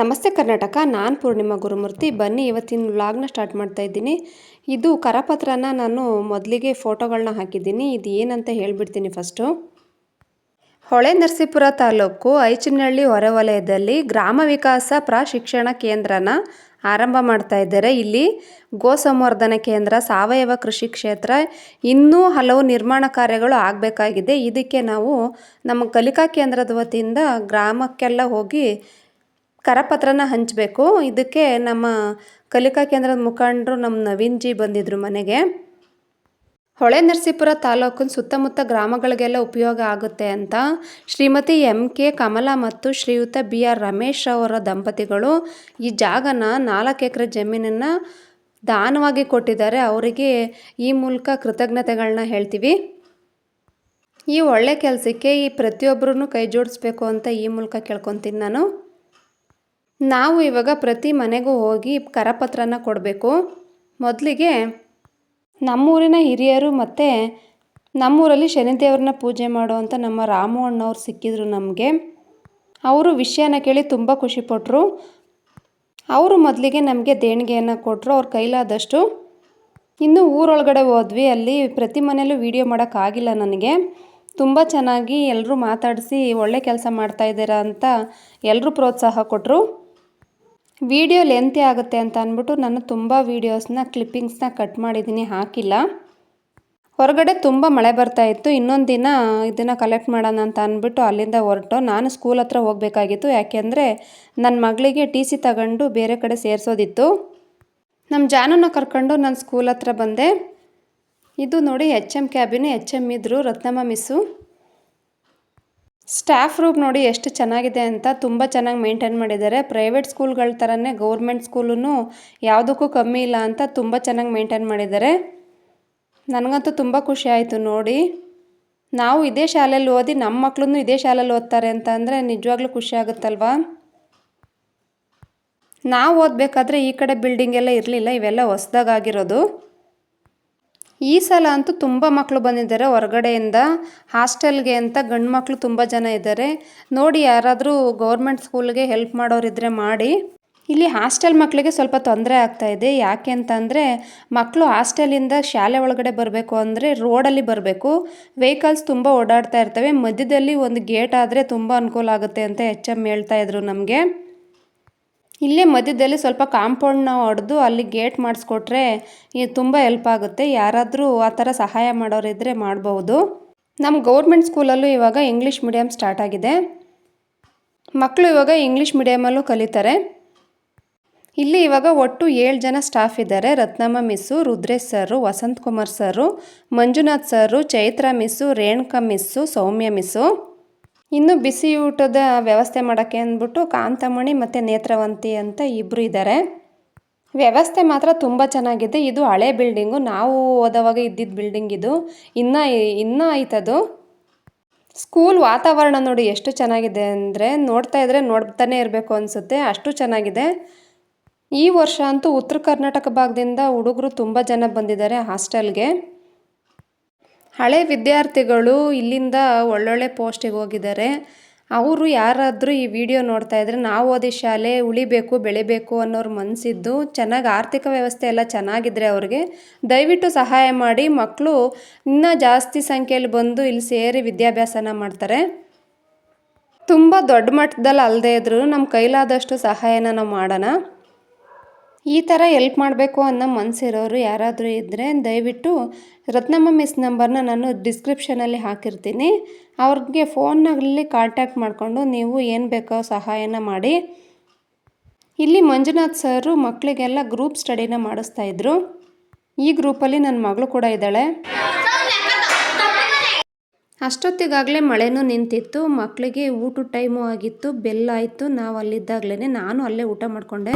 ನಮಸ್ತೆ ಕರ್ನಾಟಕ, ನಾನು ಪೂರ್ಣಿಮಾ ಗುರುಮೂರ್ತಿ. ಬನ್ನಿ, ಇವತ್ತಿನ ವ್ಲಾಗ್ನ ಸ್ಟಾರ್ಟ್ ಮಾಡ್ತಾ ಇದ್ದೀನಿ. ಇದು ಕರಪತ್ರನ ನಾನು ಮೊದಲಿಗೆ ಫೋಟೋಗಳನ್ನ ಹಾಕಿದ್ದೀನಿ. ಇದು ಏನಂತ ಹೇಳಿಬಿಡ್ತೀನಿ ಫಸ್ಟು ಹೊಳೆ ನರಸೀಪುರ ತಾಲೂಕು ಐಚನಹಳ್ಳಿ ಹೊರವಲಯದಲ್ಲಿ ಗ್ರಾಮ ವಿಕಾಸ ಪ್ರಶಿಕ್ಷಣ ಕೇಂದ್ರನ ಆರಂಭ ಮಾಡ್ತಾ ಇದ್ದಾರೆ. ಇಲ್ಲಿ ಗೋ ಸಂವರ್ಧನೆ ಕೇಂದ್ರ, ಸಾವಯವ ಕೃಷಿ ಕ್ಷೇತ್ರ ಇನ್ನೂ ಹಲವು ನಿರ್ಮಾಣ ಕಾರ್ಯಗಳು ಆಗಬೇಕಾಗಿದೆ. ಇದಕ್ಕೆ ನಾವು ನಮ್ಮ ಕಲಿಕಾ ಕೇಂದ್ರದ ವತಿಯಿಂದ ಗ್ರಾಮಕ್ಕೆಲ್ಲ ಹೋಗಿ ಕರಪತ್ರನ ಹಂಚಬೇಕು. ಇದಕ್ಕೆ ನಮ್ಮ ಕಲಿಕಾ ಕೇಂದ್ರದ ಮುಖಂಡರು ನಮ್ಮ ನವೀನ್ ಜಿ ಬಂದಿದ್ದರು ಮನೆಗೆ. ಹೊಳೆ ನರಸೀಪುರ ತಾಲೂಕಿನ ಸುತ್ತಮುತ್ತ ಗ್ರಾಮಗಳಿಗೆಲ್ಲ ಉಪಯೋಗ ಆಗುತ್ತೆ ಅಂತ ಶ್ರೀಮತಿ ಎಂ ಕೆ ಕಮಲಾ ಮತ್ತು ಶ್ರೀಯುತ ಬಿ ಆರ್ ರಮೇಶ್ ಅವರ ದಂಪತಿಗಳು ಈ ಜಾಗನ ನಾಲ್ಕು ಎಕರೆ ಜಮೀನನ್ನು ದಾನವಾಗಿ ಕೊಟ್ಟಿದ್ದಾರೆ. ಅವರಿಗೆ ಈ ಮೂಲಕ ಕೃತಜ್ಞತೆಗಳನ್ನ ಹೇಳ್ತೀವಿ. ಈ ಒಳ್ಳೆ ಕೆಲಸಕ್ಕೆ ಈ ಪ್ರತಿಯೊಬ್ಬರೂ ಕೈ ಜೋಡಿಸ್ಬೇಕು ಅಂತ ಈ ಮೂಲಕ ಕೇಳ್ಕೊತೀನಿ ನಾನು. ನಾವು ಇವಾಗ ಪ್ರತಿ ಮನೆಗೂ ಹೋಗಿ ಕರಪತ್ರನ ಕೊಡಬೇಕು. ಮೊದಲಿಗೆ ನಮ್ಮೂರಿನ ಹಿರಿಯರು ಮತ್ತು ನಮ್ಮೂರಲ್ಲಿ ಶನಿದೇವ್ರನ್ನ ಪೂಜೆ ಮಾಡುವಂಥ ನಮ್ಮ ರಾಮು ಅಣ್ಣವ್ರು ಸಿಕ್ಕಿದ್ರು ನಮಗೆ. ಅವರು ವಿಷಯನ ಕೇಳಿ ತುಂಬ ಖುಷಿಪಟ್ಟರು ಅವರು ಮೊದಲಿಗೆ ನಮಗೆ ದೇಣಿಗೆಯನ್ನು ಕೊಟ್ಟರು ಅವ್ರ ಕೈಲಾದಷ್ಟು. ಇನ್ನು ಊರೊಳಗಡೆ ಹೋದ್ವಿ, ಅಲ್ಲಿ ಪ್ರತಿ ಮನೆಯಲ್ಲೂ ವೀಡಿಯೋ ಮಾಡೋಕ್ಕಾಗಿಲ್ಲ ನನಗೆ. ತುಂಬ ಚೆನ್ನಾಗಿ ಎಲ್ಲರೂ ಮಾತಾಡಿಸಿ ಒಳ್ಳೆ ಕೆಲಸ ಮಾಡ್ತಾಯಿದ್ದೀರಾ ಅಂತ ಎಲ್ಲರೂ ಪ್ರೋತ್ಸಾಹ ಕೊಟ್ಟರು ವಿಡಿಯೋ ಲೆಂತಿ ಆಗುತ್ತೆ ಅಂತ ಅಂದ್ಬಿಟ್ಟು ನಾನು ತುಂಬ ವೀಡಿಯೋಸ್ನ ಕ್ಲಿಪ್ಪಿಂಗ್ಸ್ನ ಕಟ್ ಮಾಡಿದ್ದೀನಿ, ಹಾಕಿಲ್ಲ. ಹೊರಗಡೆ ತುಂಬ ಮಳೆ ಬರ್ತಾ ಇತ್ತು, ಇನ್ನೊಂದು ದಿನ ಇದನ್ನು ಕಲೆಕ್ಟ್ ಮಾಡೋಣ ಅಂತ ಅಂದ್ಬಿಟ್ಟು ಅಲ್ಲಿಂದ ಹೊರಟು. ನಾನು ಸ್ಕೂಲ್ ಹತ್ರ ಹೋಗಬೇಕಾಗಿತ್ತು ಯಾಕೆಂದರೆ ನನ್ನ ಮಗಳಿಗೆ ಟಿ ಸಿ ತಗೊಂಡು ಬೇರೆ ಕಡೆ ಸೇರಿಸೋದಿತ್ತು. ನಮ್ಮ ಜಾನನ್ನ ಕರ್ಕೊಂಡು ನಾನು ಸ್ಕೂಲ್ ಹತ್ರ ಬಂದೆ. ಇದು ನೋಡಿ H M cabin H M ಇದ್ದರು ರತ್ನಮ್ಮ ಮಿಸ್ಸು ಸ್ಟಾಫ್ ರೂಮ್ ನೋಡಿ ಎಷ್ಟು ಚೆನ್ನಾಗಿದೆ ಅಂತ ತುಂಬ ಚೆನ್ನಾಗಿ ಮೇಂಟೈನ್ ಮಾಡಿದ್ದಾರೆ. ಪ್ರೈವೇಟ್ ಸ್ಕೂಲ್ಗಳ ಥರನೇ ಗೌರ್ಮೆಂಟ್ ಸ್ಕೂಲೂ ಯಾವುದಕ್ಕೂ ಕಮ್ಮಿ ಇಲ್ಲ ಅಂತ ತುಂಬ ಚೆನ್ನಾಗಿ ಮೇಂಟೈನ್ ಮಾಡಿದ್ದಾರೆ. ನನಗಂತೂ ತುಂಬ ಖುಷಿ ಆಯಿತು ನೋಡಿ. ನಾವು ಇದೇ ಶಾಲೆಯಲ್ಲಿ ಓದಿ ನಮ್ಮ ಮಕ್ಕಳೂ ಇದೇ ಶಾಲೆಯಲ್ಲಿ ಓದ್ತಾರೆ ಅಂತ ಅಂದರೆ ನಿಜವಾಗ್ಲೂ ಖುಷಿ ಆಗುತ್ತಲ್ವಾ? ನಾವು ಓದಬೇಕಾದ್ರೆ ಈ ಕಡೆ ಬಿಲ್ಡಿಂಗ್ ಎಲ್ಲ ಇರಲಿಲ್ಲ, ಇವೆಲ್ಲ ಹೊಸ್ದಾಗಿರೋದು ಈ ಸಲ ಅಂತೂ ತುಂಬ ಮಕ್ಕಳು ಬಂದಿದ್ದಾರೆ ಹೊರಗಡೆಯಿಂದ. ಹಾಸ್ಟೆಲ್ಗೆ ಅಂತ ಗಂಡು ಮಕ್ಕಳು ತುಂಬ ಜನ ಇದ್ದಾರೆ. ನೋಡಿ ಯಾರಾದರೂ ಗೌರ್ಮೆಂಟ್ ಸ್ಕೂಲ್ಗೆ ಹೆಲ್ಪ್ ಮಾಡೋರಿದ್ದರೆ ಮಾಡಿ. ಇಲ್ಲಿ ಹಾಸ್ಟೆಲ್ ಮಕ್ಕಳಿಗೆ ಸ್ವಲ್ಪ ತೊಂದರೆ ಆಗ್ತಾ ಇದೆ. ಯಾಕೆ ಅಂತಂದರೆ ಮಕ್ಕಳು ಹಾಸ್ಟೆಲಿಂದ ಶಾಲೆ ಒಳಗಡೆ ಬರಬೇಕು ಅಂದರೆ ರೋಡಲ್ಲಿ ಬರಬೇಕು. ವೆಹಿಕಲ್ಸ್ ತುಂಬ ಓಡಾಡ್ತಾ ಇರ್ತವೆ. ಮಧ್ಯದಲ್ಲಿ ಒಂದು ಗೇಟ್ ಆದರೆ ತುಂಬ ಅನುಕೂಲ ಆಗುತ್ತೆ ಅಂತ ಎಚ್ ಎಂ ಹೇಳ್ತಾ ಇದ್ರು ನಮಗೆ. ಇಲ್ಲೇ ಮಧ್ಯದಲ್ಲಿ ಸ್ವಲ್ಪ ಕಾಂಪೌಂಡ್ನ ಹೊಡೆದು ಅಲ್ಲಿ ಗೇಟ್ ಮಾಡಿಸ್ಕೊಟ್ರೆ ತುಂಬ ಹೆಲ್ಪ್ ಆಗುತ್ತೆ. ಯಾರಾದರೂ ಆ ಥರ ಸಹಾಯ ಮಾಡೋರಿದ್ದರೆ ಮಾಡ್ಬೋದು. ನಮ್ಮ ಗೌರ್ಮೆಂಟ್ ಸ್ಕೂಲಲ್ಲೂ ಇವಾಗ ಇಂಗ್ಲೀಷ್ ಮೀಡಿಯಮ್ ಸ್ಟಾರ್ಟ್ ಆಗಿದೆ. ಮಕ್ಕಳು ಇವಾಗ ಇಂಗ್ಲೀಷ್ ಮೀಡಿಯಮಲ್ಲೂ ಕಲಿತಾರೆ. ಇಲ್ಲಿ ಇವಾಗ ಒಟ್ಟು ಏಳು ಜನ ಸ್ಟಾಫ್ ಇದ್ದಾರೆ. Ratnamma miss, Rudresh sir Vasanth Kumar sir Manjunath sir Chaitra miss, Renuka miss, Soumya miss. ಇನ್ನು ಬಿಸಿ ಊಟದ ವ್ಯವಸ್ಥೆ ಮಾಡೋಕ್ಕೆ ಅಂದ್ಬಿಟ್ಟು ಕಾಂತಮಣಿ ಮತ್ತು ನೇತ್ರವಂತಿ ಅಂತ ಇಬ್ಬರು ಇದ್ದಾರೆ ವ್ಯವಸ್ಥೆ ಮಾತ್ರ ತುಂಬ ಚೆನ್ನಾಗಿದೆ. ಇದು ಹಳೆ ಬಿಲ್ಡಿಂಗು. ನಾವು ಓದೋವಾಗ ಇದ್ದಿದ್ದ ಬಿಲ್ಡಿಂಗ್ ಇದು. ಇನ್ನೂ ಇನ್ನೂ ಆಯ್ತದು. ಸ್ಕೂಲ್ ವಾತಾವರಣ ನೋಡಿ ಎಷ್ಟು ಚೆನ್ನಾಗಿದೆ ಅಂದರೆ ನೋಡ್ತಾ ಇದ್ದರೆ ನೋಡ್ತಾನೆ ಇರಬೇಕು ಅನಿಸುತ್ತೆ. ಅಷ್ಟು ಚೆನ್ನಾಗಿದೆ. ಈ ವರ್ಷ ಅಂತೂ ಉತ್ತರ ಕರ್ನಾಟಕ ಭಾಗದಿಂದ ಹುಡುಗರು ತುಂಬ ಜನ ಬಂದಿದ್ದಾರೆ ಹಾಸ್ಟೆಲ್ಗೆ. ಹಳೆ ವಿದ್ಯಾರ್ಥಿಗಳು ಇಲ್ಲಿಂದ ಒಳ್ಳೊಳ್ಳೆ ಪೋಸ್ಟಿಗೆ ಹೋಗಿದ್ದಾರೆ. ಅವರು ಯಾರಾದರೂ ಈ ವಿಡಿಯೋ ನೋಡ್ತಾ ಇದ್ರೆ ನಾವು ಓದಿ ಶಾಲೆ ಉಳಿಬೇಕು, ಬೆಳಿಬೇಕು ಅನ್ನೋರು ಮನಸ್ಸಿದ್ದು ಚೆನ್ನಾಗಿ ಆರ್ಥಿಕ ವ್ಯವಸ್ಥೆ ಎಲ್ಲ ಚೆನ್ನಾಗಿದ್ರೆ ಅವ್ರಿಗೆ ದಯವಿಟ್ಟು ಸಹಾಯ ಮಾಡಿ ಮಕ್ಕಳು ಇನ್ನೂ ಜಾಸ್ತಿ ಸಂಖ್ಯೆಯಲ್ಲಿ ಬಂದು ಇಲ್ಲಿ ಸೇರಿ ವಿದ್ಯಾಭ್ಯಾಸನ ಮಾಡ್ತಾರೆ. ತುಂಬ ದೊಡ್ಡ ಮಟ್ಟದಲ್ಲಿ ಅಲ್ಲದೆ ಇದ್ರೂ ನಮ್ಮ ಕೈಲಾದಷ್ಟು ಸಹಾಯನ ನಾವು ಮಾಡೋಣ. ಈ ಥರ ಎಲ್ಪ್ ಮಾಡಬೇಕು ಅನ್ನೋ ಮನಸ್ಸಿರೋರು ಯಾರಾದರೂ ಇದ್ದರೆ ದಯವಿಟ್ಟು ರತ್ನಮ್ಮ ಮಿಸ್ ನಂಬರ್ನ ನಾನು ಡಿಸ್ಕ್ರಿಪ್ಷನಲ್ಲಿ ಹಾಕಿರ್ತೀನಿ. ಅವ್ರಿಗೆ ಫೋನಲ್ಲಿ ಕಾಂಟ್ಯಾಕ್ಟ್ ಮಾಡಿಕೊಂಡು ನೀವು ಏನು ಬೇಕೋ ಸಹಾಯನ ಮಾಡಿ. ಇಲ್ಲಿ ಮಂಜುನಾಥ್ ಸರು ಮಕ್ಕಳಿಗೆಲ್ಲ ಗ್ರೂಪ್ ಸ್ಟಡಿನ ಮಾಡಿಸ್ತಾ ಇದ್ರು. ಈ ಗ್ರೂಪಲ್ಲಿ ನನ್ನ ಮಗಳು ಕೂಡ ಇದ್ದಾಳೆ. ಅಷ್ಟೊತ್ತಿಗಾಗಲೇ ಮಳೆನೂ ನಿಂತಿತ್ತು. ಮಕ್ಕಳಿಗೆ ಊಟದ ಟೈಮು ಆಗಿತ್ತು. ಬೆಲ್ಲ ಆಯಿತು. ನಾವು ಅಲ್ಲಿದ್ದಾಗಲೇ ನಾನು ಅಲ್ಲೇ ಊಟ ಮಾಡಿಕೊಂಡೆ.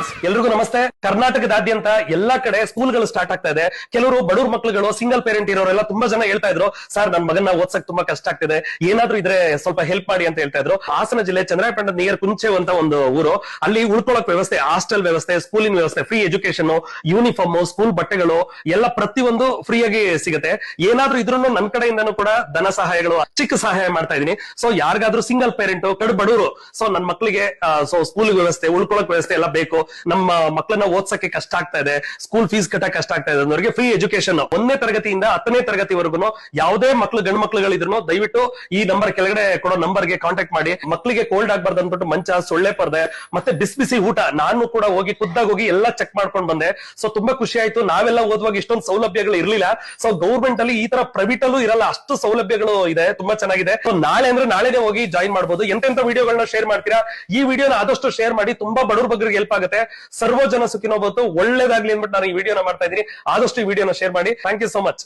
ಫ್ರೆಂಡ್ಸ್ ಎಲ್ರಿಗೂ ನಮಸ್ತೆ. ಕರ್ನಾಟಕದಾದ್ಯಂತ ಎಲ್ಲಾ ಕಡೆ ಸ್ಕೂಲ್ಗಳು ಸ್ಟಾರ್ಟ್ ಆಗ್ತಾ ಇದೆ. ಕೆಲವರು ಬಡವ್ರ ಮಕ್ಕಳುಗಳು ಸಿಂಗಲ್ ಪೇರೆಂಟ್ ಇರೋರೆಲ್ಲ ತುಂಬಾ ಜನ ಹೇಳ್ತಾ ಇದ್ರು ಸರ್ ನನ್ನ ಮಗನ ಓದ್ಸಕ್ ತುಂಬಾ ಕಷ್ಟ ಆಗ್ತಿದೆ. ಏನಾದ್ರೂ ಇದ್ರೆ ಸ್ವಲ್ಪ ಹೆಲ್ಪ್ ಮಾಡಿ ಅಂತ ಹೇಳ್ತಾ ಇದ್ರು. ಹಾಸನ ಜಿಲ್ಲೆ ಚಂದ್ರಾಯಪಟ್ಟಣ ನಿಯರ್ ಕುಂಚೆ ಅಂತ ಒಂದು ಊರು. ಅಲ್ಲಿ ಉಳ್ಕೊಳಕ್ ವ್ಯವಸ್ಥೆ ಹಾಸ್ಟೆಲ್ ವ್ಯವಸ್ಥೆ ಸ್ಕೂಲಿನ ವ್ಯವಸ್ಥೆ ಫ್ರೀ ಎಜುಕೇಶನ್ ಯೂನಿಫಾರ್ಮ್ ಸ್ಕೂಲ್ ಬಟ್ಟೆಗಳು ಎಲ್ಲ ಪ್ರತಿಯೊಂದು ಫ್ರೀ ಆಗಿ ಸಿಗುತ್ತೆ. ಏನಾದ್ರೂ ಇದ್ರೂ ನನ್ನ ಕಡೆಯಿಂದನೂ ಕೂಡ ಧನ ಸಹಾಯಗಳು, ಚಿಕ್ಕ ಸಹಾಯ ಮಾಡ್ತಾ ಇದೀನಿ ಸೊ ಯಾರಿಗಾದ್ರೂ ಸಿಂಗಲ್ ಪೇರೆಂಟ್ ಕಡು ಬಡವರು ಸೊ ನನ್ನ ಮಕ್ಕಳಿಗೆ ಸೊ ಸ್ಕೂಲ್ ವ್ಯವಸ್ಥೆ, ಉಳ್ಕೊಳಕ್ ವ್ಯವಸ್ಥೆ ಎಲ್ಲ ಬೇಕು. ನಮ್ಮ ಮಕ್ಕಳನ್ನ ಓದ್ಸಕ್ಕೆ ಕಷ್ಟ ಆಗ್ತಾ ಇದೆ ಸ್ಕೂಲ್ ಫೀಸ್ ಕಟ್ಟಕ್ ಕಷ್ಟ ಆಗ್ತಾ ಇದೆ ಅನ್ನೋರಿಗೆ ಫ್ರೀ ಎಜುಕೇಶನ್ ಒಂದನೇ ತರಗತಿಯಿಂದ ಹತ್ತನೇ ತರಗತಿವರೆಗೂ ಯಾವುದೇ ಮಕ್ಳು ಗಂಡು ಮಕ್ಳುಗಳಿದ್ರು ದಯವಿಟ್ಟು ಈ ನಂಬರ್ ಕೆಳಗಡೆ ಕೊಡೋ ನಂಬರ್ಗೆ ಕಾಂಟ್ಯಾಕ್ಟ್ ಮಾಡಿ. ಮಕ್ಕಳಿಗೆ ಕೋಲ್ಡ್ ಆಗ್ಬಾರ್ದು ಅಂದ್ಬಿಟ್ಟು ಮಂಚ, ಸೊಳ್ಳೆ ಪರ್ದೆ ಮತ್ತೆ ಬಿಸಿ ಬಿಸಿ ಊಟ ನಾನು ಕೂಡ ಹೋಗಿ ಖುದ್ದಾಗ ಹೋಗಿ ಎಲ್ಲ ಚೆಕ್ ಮಾಡ್ಕೊಂಡು ಬಂದೆ. ಸೊ ತುಂಬಾ ಖುಷಿ ಆಯ್ತು. ನಾವೆಲ್ಲ ಓದುವಾಗ ಇಷ್ಟೊಂದು ಸೌಲಭ್ಯಗಳು ಇರ್ಲಿಲ್ಲ. ಸೊ ಗೌರ್ಮೆಂಟ್ ಅಲ್ಲಿ ಈ ತರ ಪ್ರೈವೇಟ್ ಅಲ್ಲೂ ಇರಲ್ಲ. ಅಷ್ಟು ಸೌಲಭ್ಯಗಳು ಇದೆ. ತುಂಬಾ ಚೆನ್ನಾಗಿದೆ. ಸೊ ನಾಳೆ ಅಂದ್ರೆ ನಾಳೆನೇ ಹೋಗಿ ಜಾಯಿನ್ ಮಾಡಬಹುದು ಎಂತೆಂತ ವಿಡಿಯೋಗಳನ್ನ ಶೇರ್ ಮಾಡ್ತೀರಾ? ಈ ವಿಡಿಯೋನ ಆದಷ್ಟು ಶೇರ್ ಮಾಡಿ. ತುಂಬಾ ಬಡವ್ರ ಬಗ್ಗೆ ಹೆಲ್ಪ್ ಆಗುತ್ತೆ. ಸರ್ವ ಜನ ಸುಖಿನೋ ಬಂತು ಒಳ್ಳೇದಾಗ್ಲಿ ಅಂದ್ಬಿಟ್ಟು ನಾನು ಈ ವಿಡಿಯೋನ ಮಾಡ್ತಾ ಇದ್ದೀನಿ. ಆದಷ್ಟು ಈ ವಿಡಿಯೋನ ಶೇರ್ ಮಾಡಿ. ಥ್ಯಾಂಕ್ ಯು ಸೋ ಮಚ್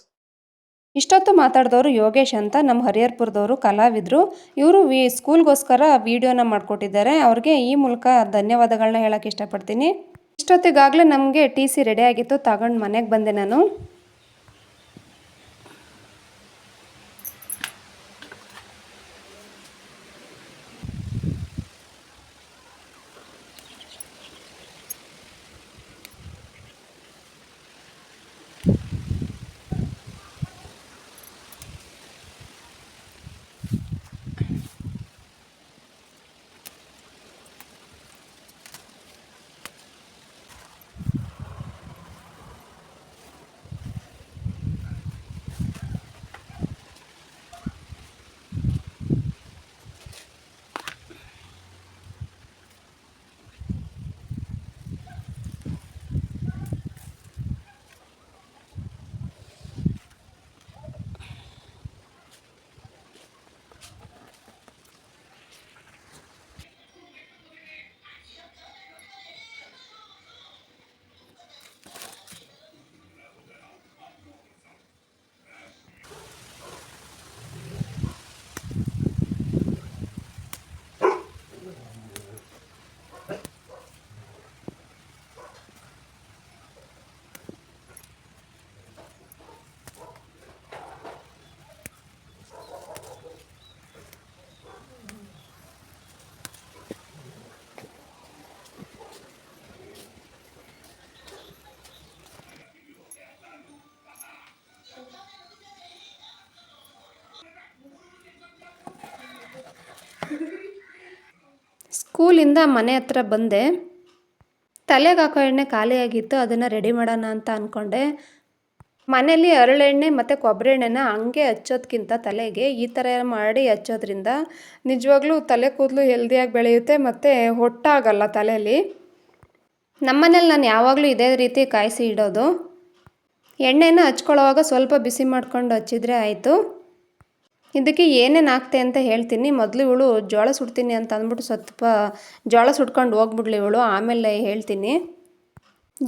ಇಷ್ಟೊತ್ತು ಮಾತಾಡಿದವರು ಯೋಗೇಶ್ ಅಂತ. ನಮ್ಮ ಹರಿಹರ್ಪುರದವರು ಕಲಾವಿದರು. ಇವರು ವಿ ಸ್ಕೂಲ್ಗೋಸ್ಕರ ವಿಡಿಯೋನ ಮಾಡಿಕೊಟ್ಟಿದ್ದಾರೆ. ಅವ್ರಿಗೆ ಈ ಮೂಲಕ ಧನ್ಯವಾದಗಳನ್ನ ಹೇಳೋಕ್ಕೆ ಇಷ್ಟಪಡ್ತೀನಿ. ಇಷ್ಟೊತ್ತಿಗಾಗಲೇ ನಮಗೆ ಟಿ ಸಿ ರೆಡಿ ಆಗಿತ್ತು. ತಗೊಂಡು ಮನೆಗೆ ಬಂದೆ ನಾನು. ಸ್ಕೂಲಿಂದ ಮನೆ ಹತ್ರ ಬಂದೆ. ತಲೆಗೆ ಹಾಕೋ ಎಣ್ಣೆ ಖಾಲಿಯಾಗಿತ್ತು, ಅದನ್ನು ರೆಡಿ ಮಾಡೋಣ ಅಂತ ಅಂದ್ಕೊಂಡೆ ಮನೇಲಿ ಹರಳೆಣ್ಣೆ ಮತ್ತು ಕೊಬ್ಬರಿ ಎಣ್ಣೆನ ಹಂಗೆ ಹಚ್ಚೋದಕ್ಕಿಂತ ತಲೆಗೆ ಈ ಥರ ಮಾಡಿ ಹಚ್ಚೋದ್ರಿಂದ ನಿಜವಾಗ್ಲೂ ತಲೆ ಕೂದಲು ಹೆಲ್ದಿಯಾಗಿ ಬೆಳೆಯುತ್ತೆ ಮತ್ತು ಹೊಟ್ಟಾಗಲ್ಲ ತಲೆಯಲ್ಲಿ. ನಮ್ಮನೇಲಿ ನಾನು ಯಾವಾಗಲೂ ಇದೇ ರೀತಿ ಕಾಯಿಸಿ ಇಡೋದು. ಎಣ್ಣೆನ ಹಚ್ಕೊಳ್ಳೋವಾಗ ಸ್ವಲ್ಪ ಬಿಸಿ ಮಾಡ್ಕೊಂಡು ಹಚ್ಚಿದ್ರೆ ಆಯಿತು. ಇದಕ್ಕೆ ಏನೇನು ಹಾಕ್ತೆ ಅಂತ ಹೇಳ್ತೀನಿ. ಮೊದಲು ಇವಳು ಜೋಳ ಸುಡ್ತೀನಿ ಅಂತ ಅಂದ್ಬಿಟ್ಟು ಸ್ವಲ್ಪ ಜೋಳ ಸುಟ್ಕೊಂಡು ಹೋಗ್ಬಿಡ್ಲಿ ಇವಳು, ಆಮೇಲೆ ಹೇಳ್ತೀನಿ.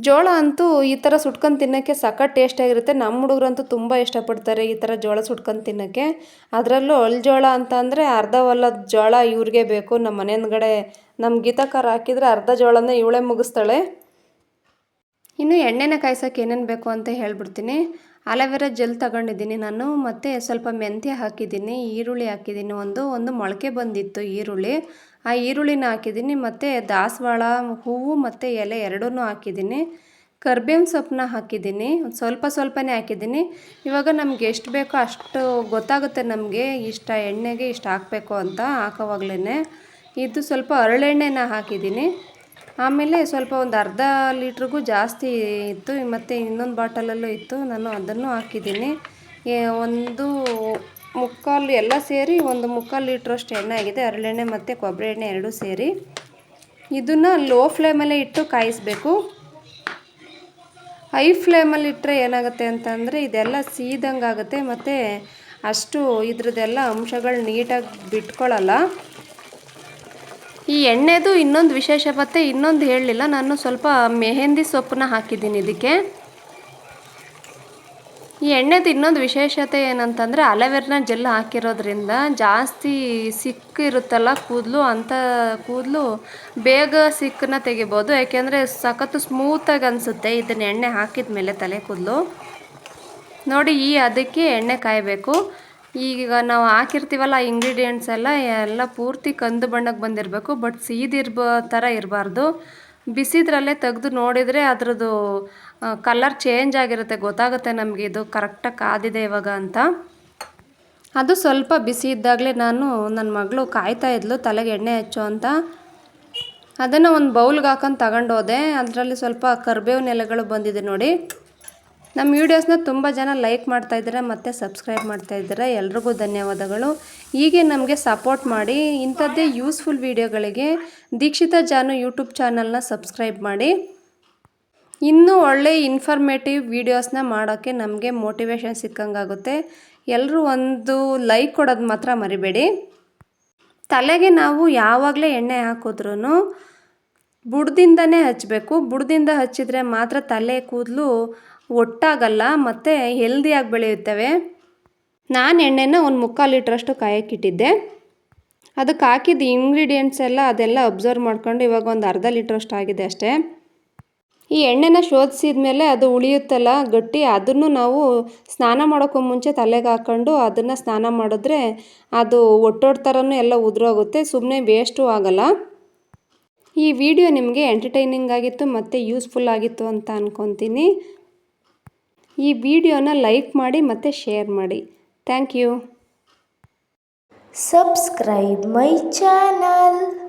ಜೋಳ ಅಂತೂ ಈ ಥರ ಸುಟ್ಕೊಂಡು ತಿನ್ನೋಕ್ಕೆ ಸಖತ್ ಟೇಸ್ಟಾಗಿರುತ್ತೆ ನಮ್ಮ ಹುಡುಗರಂತೂ ತುಂಬ ಇಷ್ಟಪಡ್ತಾರೆ ಈ ಥರ ಜೋಳ ಸುಟ್ಕೊಂಡು ತಿನ್ನೋಕ್ಕೆ. ಅದರಲ್ಲೂ ಅಳ್ ಜೋಳ ಅಂತ ಅಂದರೆ ಅರ್ಧ ಹೊಲದ ಜೋಳ ಇವ್ರಿಗೆ ಬೇಕು. ನಮ್ಮ ಮನೆ ಹಿಂದ್ಗಡೆ ನಮ್ಮ ಗೀತಕಾರ ಹಾಕಿದರೆ ಅರ್ಧ ಜೋಳನ ಇವಳೇ ಮುಗಿಸ್ತಾಳೆ. ಇನ್ನು ಎಣ್ಣೆನ ಕಾಯ್ಸೋಕೆ ಏನೇನು ಬೇಕು ಅಂತ ಹೇಳ್ಬಿಡ್ತೀನಿ. ಅಲವೆರಾ ಜೆಲ್ ತಗೊಂಡಿದ್ದೀನಿ ನಾನು, ಮತ್ತು ಸ್ವಲ್ಪ ಮೆಂತ್ಯ ಹಾಕಿದ್ದೀನಿ, ಈರುಳ್ಳಿ ಹಾಕಿದ್ದೀನಿ. ಒಂದು ಒಂದು ಮೊಳಕೆ ಬಂದಿತ್ತು ಈರುಳ್ಳಿ. ಆ ಈರುಳ್ಳಿನ ಹಾಕಿದ್ದೀನಿ, ಮತ್ತು ದಾಸವಾಳ ಹೂವು ಮತ್ತು ಎಲೆ ಎರಡೂ ಹಾಕಿದ್ದೀನಿ. ಕರ್ಬೇವಿನ ಸೊಪ್ಪನ್ನ ಹಾಕಿದ್ದೀನಿ, ಸ್ವಲ್ಪ ಸ್ವಲ್ಪನೇ ಹಾಕಿದ್ದೀನಿ. ಇವಾಗ ನಮ್ಗೆ ಎಷ್ಟು ಬೇಕೋ ಅಷ್ಟು ಗೊತ್ತಾಗುತ್ತೆ ನಮಗೆ, ಇಷ್ಟ ಎಣ್ಣೆಗೆ ಇಷ್ಟು ಹಾಕಬೇಕು ಅಂತ ಹಾಕೋವಾಗ್ಲೇ ಇದು ಸ್ವಲ್ಪ ಹರಳೆಣ್ಣೆನ ಹಾಕಿದ್ದೀನಿ. ಆಮೇಲೆ ಸ್ವಲ್ಪ ಒಂದು ಅರ್ಧ ಲೀಟ್ರಿಗೂ ಜಾಸ್ತಿ ಇತ್ತು. ಮತ್ತು ಇನ್ನೊಂದು ಬಾಟಲಲ್ಲೂ ಇತ್ತು. ನಾನು ಅದನ್ನು ಹಾಕಿದ್ದೀನಿ. ಒಂದು ಮುಕ್ಕಾಲು ಎಲ್ಲ ಸೇರಿ ಒಂದು ಮುಕ್ಕಾಲು ಲೀಟ್ರಷ್ಟು ಎಣ್ಣೆ ಆಗಿದೆ. ಹರಳೆಣ್ಣೆ ಮತ್ತು ಕೊಬ್ಬರಿ ಎಣ್ಣೆ ಎರಡೂ ಸೇರಿ. ಇದನ್ನು ಲೋ ಫ್ಲೇಮಲ್ಲೇ ಇಟ್ಟು ಕಾಯಿಸಬೇಕು. ಹೈ ಫ್ಲೇಮಲ್ಲಿ ಇಟ್ಟರೆ ಏನಾಗುತ್ತೆ ಅಂತಂದರೆ ಇದೆಲ್ಲ ಸೀದಂಗೆ ಆಗುತ್ತೆ ಮತ್ತು ಅಷ್ಟು ಇದ್ರದ್ದೆಲ್ಲ ಅಂಶಗಳು ನೀಟಾಗಿ ಬಿಟ್ಕೊಳ್ಳಲ್ಲ ಈ ಎಣ್ಣೆದು ಇನ್ನೊಂದು ವಿಶೇಷ ಮತ್ತು ಇನ್ನೊಂದು ಹೇಳಲಿಲ್ಲ. ನಾನು ಸ್ವಲ್ಪ ಮೆಹೆಂದಿ ಸೊಪ್ಪನ್ನ ಹಾಕಿದ್ದೀನಿ ಇದಕ್ಕೆ. ಈ ಎಣ್ಣೆದು ಇನ್ನೊಂದು ವಿಶೇಷತೆ ಏನಂತಂದರೆ ಅಲವೆರ್ನ ಜೆಲ್ ಹಾಕಿರೋದ್ರಿಂದ ಜಾಸ್ತಿ ಸಿಕ್ಕು ಇರುತ್ತಲ್ಲ ಕೂದಲು ಅಂಥ ಕೂದಲು ಬೇಗ ಸಿಕ್ಕನ್ನ ತೆಗಿಬೋದು. ಯಾಕೆಂದರೆ ಸಖತ್ತು ಸ್ಮೂತಾಗಿ ಅನಿಸುತ್ತೆ ಇದನ್ನು ಎಣ್ಣೆ ಹಾಕಿದ ಮೇಲೆ ತಲೆ ಕೂದಲು. ನೋಡಿ ಈ ಅದಕ್ಕೆ ಎಣ್ಣೆ ಕಾಯಬೇಕು. ಈಗ ನಾವು ಹಾಕಿರ್ತೀವಲ್ಲ ಇಂಗ್ರೀಡಿಯೆಂಟ್ಸ್ ಎಲ್ಲ ಎಲ್ಲ ಪೂರ್ತಿ ಕಂದು ಬಣ್ಣಕ್ಕೆ ಬಂದಿರಬೇಕು ಬಟ್ ಸೀದಿರ್ಬ ಥರ ಇರಬಾರ್ದು. ಬಿಸಿದ್ರಲ್ಲೇ ತೆಗೆದು ನೋಡಿದರೆ ಅದರದ್ದು ಕಲರ್ ಚೇಂಜ್ ಆಗಿರುತ್ತೆ, ಗೊತ್ತಾಗುತ್ತೆ ನಮಗೆ ಇದು ಕರೆಕ್ಟಾಗಿ ಕಾದಿದೆ ಇವಾಗ ಅಂತ. ಅದು ಸ್ವಲ್ಪ ಬಿಸಿ ಇದ್ದಾಗಲೇ ನಾನು ನನ್ನ ಮಗಳು ಕಾಯ್ತಾ ಇದ್ಲು, ತಲೆಗೆ ಎಣ್ಣೆ ಹಚ್ಚು ಅಂತ. ಅದನ್ನು ಒಂದು ಬೌಲ್ಗೆ ಹಾಕೊಂಡು ತಗೊಂಡೋದೆ, ಅದರಲ್ಲಿ ಸ್ವಲ್ಪ ಕರ್ಬೇವಿನ ನೆಲೆಗಳು ಬಂದಿದೆ ನೋಡಿ. ನಮ್ಮ ವೀಡಿಯೋಸ್ನ ತುಂಬ ಜನ ಲೈಕ್ ಮಾಡ್ತಾ ಇದ್ದಾರೆ, ಮತ್ತು ಸಬ್ಸ್ಕ್ರೈಬ್ ಮಾಡ್ತಾ ಇದ್ದಾರೆ. ಎಲ್ರಿಗೂ ಧನ್ಯವಾದಗಳು. ಹೀಗೆ ನಮಗೆ ಸಪೋರ್ಟ್ ಮಾಡಿ ಇಂಥದ್ದೇ ಯೂಸ್ಫುಲ್ ವೀಡಿಯೋಗಳಿಗೆ ದೀಕ್ಷಿತಾ ಜಾನು ಯೂಟ್ಯೂಬ್ ಚಾನಲ್ನ ಸಬ್ಸ್ಕ್ರೈಬ್ ಮಾಡಿ. ಇನ್ನೂ ಒಳ್ಳೆ ಇನ್ಫಾರ್ಮೇಟಿವ್ ವೀಡಿಯೋಸ್ನ ಮಾಡೋಕ್ಕೆ ನಮಗೆ ಮೋಟಿವೇಶನ್ ಸಿಕ್ಕಂಗಾಗುತ್ತೆ. ಎಲ್ಲರೂ ಒಂದು ಲೈಕ್ ಕೊಡೋದು ಮಾತ್ರ ಮರಿಬೇಡಿ. ತಲೆಗೆ ನಾವು ಯಾವಾಗಲೇ ಎಣ್ಣೆ ಹಾಕಿದ್ರೂ ಬುಡದಿಂದನೇ ಹಚ್ಚಬೇಕು ಬುಡದಿಂದ ಹಚ್ಚಿದ್ರೆ ಮಾತ್ರ ತಲೆ ಕೂದಲು ಒಟ್ಟಾಗಲ್ಲ, ಮತ್ತು ಹೆಲ್ದಿಯಾಗಿ ಬೆಳೆಯುತ್ತವೆ. ನಾನು ಎಣ್ಣೆನ ಒಂದು ಮುಕ್ಕಾಲು ಲೀಟ್ರಷ್ಟು ಕಾಯಕ್ಕಿಟ್ಟಿದ್ದೆ ಅದಕ್ಕೆ ಹಾಕಿದ ಇಂಗ್ರೀಡಿಯೆಂಟ್ಸ್ ಎಲ್ಲ ಅದೆಲ್ಲ ಅಬ್ಸರ್ವ್ ಮಾಡ್ಕೊಂಡು ಇವಾಗ ಒಂದು ಅರ್ಧ ಲೀಟ್ರಷ್ಟು ಆಗಿದೆ ಅಷ್ಟೇ. ಈ ಎಣ್ಣೆನ ಶೋಧಿಸಿದ ಮೇಲೆ ಅದು ಉಳಿಯುತ್ತಲ್ಲ, ಗಟ್ಟಿ ಅದನ್ನು ನಾವು ಸ್ನಾನ ಮಾಡೋಕ್ಕೂ ಮುಂಚೆ ತಲೆಗೆ ಹಾಕ್ಕೊಂಡು ಅದನ್ನು ಸ್ನಾನ ಮಾಡಿದ್ರೆ ಅದು ಒಟ್ಟೊಡ್ ಥರನೂ ಎಲ್ಲ ಉದುರೋಗುತ್ತೆ ಸುಮ್ಮನೆ ವೇಸ್ಟು ಆಗಲ್ಲ. ಈ ವಿಡಿಯೋ ನಿಮಗೆ ಎಂಟರ್ಟೈನಿಂಗ್ ಆಗಿತ್ತು, ಮತ್ತು ಯೂಸ್ಫುಲ್ ಆಗಿತ್ತು ಅಂತ ಅಂದ್ಕೊತೀನಿ ಈ ವಿಡಿಯೋನ ಲೈಕ್ ಮಾಡಿ ಮತ್ತು ಶೇರ್ ಮಾಡಿ. Thank you. Subscribe my channel.